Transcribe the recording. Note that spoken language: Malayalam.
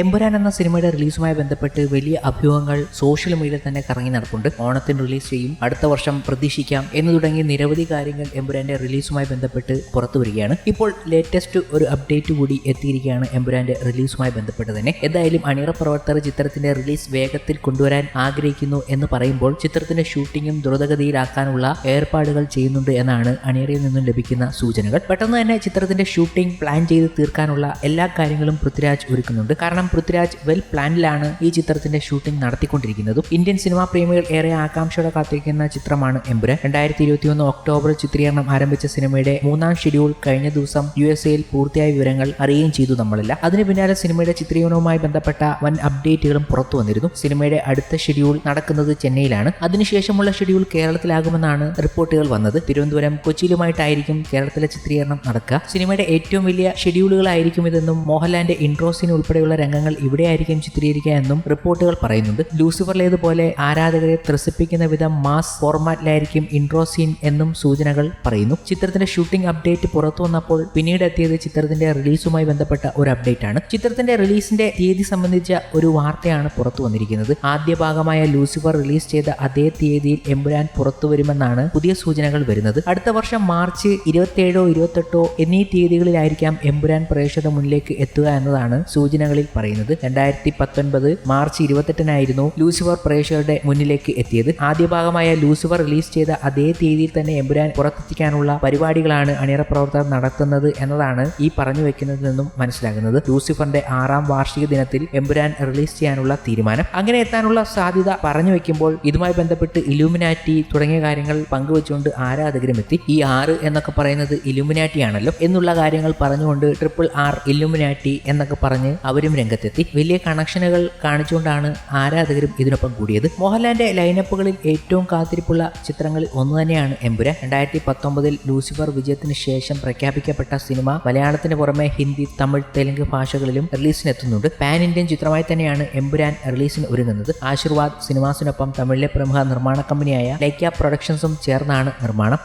എമ്പുരാൻ എന്ന സിനിമയുടെ റിലീസുമായി ബന്ധപ്പെട്ട് വലിയ അഭ്യൂഹങ്ങൾ സോഷ്യൽ മീഡിയയിൽ തന്നെ കറങ്ങി നടപ്പുണ്ട്. ഓണത്തിന് റിലീസ് ചെയ്യും. അടുത്ത വർഷം പ്രതീക്ഷിക്കാം എന്ന് തുടങ്ങി നിരവധി കാര്യങ്ങൾ എമ്പുരാന്റെ റിലീസുമായി ബന്ധപ്പെട്ട് പുറത്തു വരികയാണ്. ഇപ്പോൾ ലേറ്റസ്റ്റ് ഒരു അപ്ഡേറ്റ് കൂടി എത്തിയിരിക്കുകയാണ് എമ്പുരാന്റെ റിലീസുമായി ബന്ധപ്പെട്ട് തന്നെ. എന്തായാലും അണിയറ പ്രവർത്തകർ ചിത്രത്തിന്റെ റിലീസ് വേഗത്തിൽ കൊണ്ടുവരാൻ ആഗ്രഹിക്കുന്നു എന്ന് പറയുമ്പോൾ ചിത്രത്തിന്റെ ഷൂട്ടിങ്ങും ദ്രുതഗതിയിലാക്കാനുള്ള ഏർപ്പാടുകൾ ചെയ്യുന്നുണ്ട് എന്നാണ് അണിയറയിൽ നിന്നും ലഭിക്കുന്ന സൂചനകൾ. പെട്ടെന്ന് തന്നെ ചിത്രത്തിന്റെ ഷൂട്ടിംഗ് പ്ലാൻ ചെയ്ത് തീർക്കാനുള്ള എല്ലാ കാര്യങ്ങളും പൃഥ്വിരാജ് ഒരുക്കുന്നുണ്ട്. കാരണം പൃഥ്വിരാജ് വെൽ പ്ലാനിലാണ് ഈ ചിത്രത്തിന്റെ ഷൂട്ടിംഗ് നടത്തിക്കൊണ്ടിരിക്കുന്നതും. ഇന്ത്യൻ സിനിമാ പ്രേമികൾ ഏറെ ആകാംക്ഷയോടെ കാത്തിരിക്കുന്ന ചിത്രമാണ് എമ്പുരാൻ രണ്ടായിരത്തി ഇരുപത്തിയൊന്ന് ഒക്ടോബർ ചിത്രീകരണം ആരംഭിച്ച സിനിമയുടെ മൂന്നാം ഷെഡ്യൂൾ കഴിഞ്ഞ ദിവസം യു എസ് എയിൽ പൂർത്തിയായ വിവരങ്ങൾ അറിയുകയും ചെയ്തു നമ്മളില്ല. അതിന് പിന്നാലെ സിനിമയുടെ ചിത്രീകരണവുമായി ബന്ധപ്പെട്ട വൻ അപ്ഡേറ്റുകളും പുറത്തു വന്നിരുന്നു. സിനിമയുടെ അടുത്ത ഷെഡ്യൂൾ നടക്കുന്നത് ചെന്നൈയിലാണ്. അതിനുശേഷമുള്ള ഷെഡ്യൂൾ കേരളത്തിലാകുമെന്നാണ് റിപ്പോർട്ടുകൾ വന്നത്. തിരുവനന്തപുരം കൊച്ചിയിലുമായിട്ടായിരിക്കും കേരളത്തിലെ ചിത്രീകരണം നടക്കുക. സിനിമയുടെ ഏറ്റവും വലിയ ഷെഡ്യൂളുകളായിരിക്കും ഇതെന്നും മോഹൻലാലിന്റെ ഇൻട്രോസിന് ഉൾപ്പെടെയുള്ള രംഗങ്ങൾ ഇവിടെയായിരിക്കും ചിത്രീകരിക്കുക എന്നും റിപ്പോർട്ടുകൾ പറയുന്നുണ്ട്. ലൂസിഫറിലേതുപോലെ ആരാധകരെ ത്രസിപ്പിക്കുന്ന വിധം മാസ് ഫോർമാറ്റിലായിരിക്കും ഇൻട്രോ സീൻ എന്നും സൂചനകൾ പറയുന്നു. ചിത്രത്തിന്റെ ഷൂട്ടിംഗ് അപ്ഡേറ്റ് പുറത്തു വന്നപ്പോൾ പിന്നീട് എത്തിയത് ചിത്രത്തിന്റെ റിലീസുമായി ബന്ധപ്പെട്ട ഒരു അപ്ഡേറ്റ് ആണ്. ചിത്രത്തിന്റെ റിലീസിന്റെ തീയതി സംബന്ധിച്ച ഒരു വാർത്തയാണ് പുറത്തു വന്നിരിക്കുന്നത്. ആദ്യ ഭാഗമായ ലൂസിഫർ റിലീസ് ചെയ്ത അതേ തീയതിയിൽ എമ്പുരാൻ പുറത്തു വരുമെന്നാണ് പുതിയ സൂചനകൾ വരുന്നത്. അടുത്ത വർഷം മാർച്ച് ഇരുപത്തിയേഴോ ഇരുപത്തെട്ടോ എന്നീ തീയതികളിലായിരിക്കാം എമ്പുരാൻ പ്രേക്ഷക മുന്നിലേക്ക് എത്തുക എന്നതാണ് സൂചനകളിൽ പറയുന്നത്. രണ്ടായിരത്തി പത്തൊൻപത് മാർച്ച് ഇരുപത്തെട്ടിനായിരുന്നു ലൂസിഫർ പ്രേക്ഷകരുടെ മുന്നിലേക്ക് എത്തിയത്. ആദ്യ ഭാഗമായ ലൂസിഫർ റിലീസ് ചെയ്ത അതേ തീയതിയിൽ തന്നെ എമ്പുരാൻ പുറത്തെത്തിക്കാനുള്ള പരിപാടികളാണ് അണിയറ പ്രവർത്തകർ നടത്തുന്നത് എന്നതാണ് ഈ പറഞ്ഞു വെക്കുന്നതിൽ നിന്നും മനസ്സിലാകുന്നത്. ലൂസിഫറിന്റെ ആറാം വാർഷിക ദിനത്തിൽ എമ്പുരാൻ റിലീസ് ചെയ്യാനുള്ള തീരുമാനം. അങ്ങനെ എത്താനുള്ള സാധ്യത പറഞ്ഞു വെക്കുമ്പോൾ ഇതുമായി ബന്ധപ്പെട്ട് ഇലൂമിനാറ്റി തുടങ്ങിയ കാര്യങ്ങൾ പങ്കുവച്ചുകൊണ്ട് ആരാധകരും എത്തി ഈ ആറ് എന്നൊക്കെ പറയുന്നത് ഇലൂമിനാറ്റി ആണല്ലോ എന്നുള്ള കാര്യങ്ങൾ പറഞ്ഞുകൊണ്ട് ട്രിപ്പിൾ ആർ ഇലൂമിനാറ്റി എന്നൊക്കെ പറഞ്ഞ് അവരും രംഗത്തെത്തി. വലിയ കണക്ഷനുകൾ കാണിച്ചുകൊണ്ടാണ് ആരാധകരും ഇതിനൊപ്പം കൂടിയത്. മോഹൻലാലിന്റെ ലൈനപ്പുകളിൽ ഏറ്റവും കാത്തിരിപ്പുള്ള ചിത്രങ്ങളിൽ ഒന്ന് തന്നെയാണ് എമ്പുര രണ്ടായിരത്തി പത്തൊമ്പതിൽ ലൂസിഫർ വിജയത്തിന് ശേഷം പ്രഖ്യാപിക്കപ്പെട്ട സിനിമ മലയാളത്തിന് പുറമെ ഹിന്ദി തമിഴ് തെലുങ്ക് ഭാഷകളിലും റിലീസിനെത്തുന്നുണ്ട്. പാൻ ഇന്ത്യൻ ചിത്രമായി തന്നെയാണ് എമ്പുരാൻ റിലീസിന് ഒരുങ്ങുന്നത്. ആശീർവാദ് സിനിമാസിനൊപ്പം തമിഴിലെ പ്രമുഖ നിർമ്മാണ കമ്പനിയായ ലൈക്ക പ്രൊഡക്ഷൻസും ചേർന്നാണ് നിർമ്മാണം.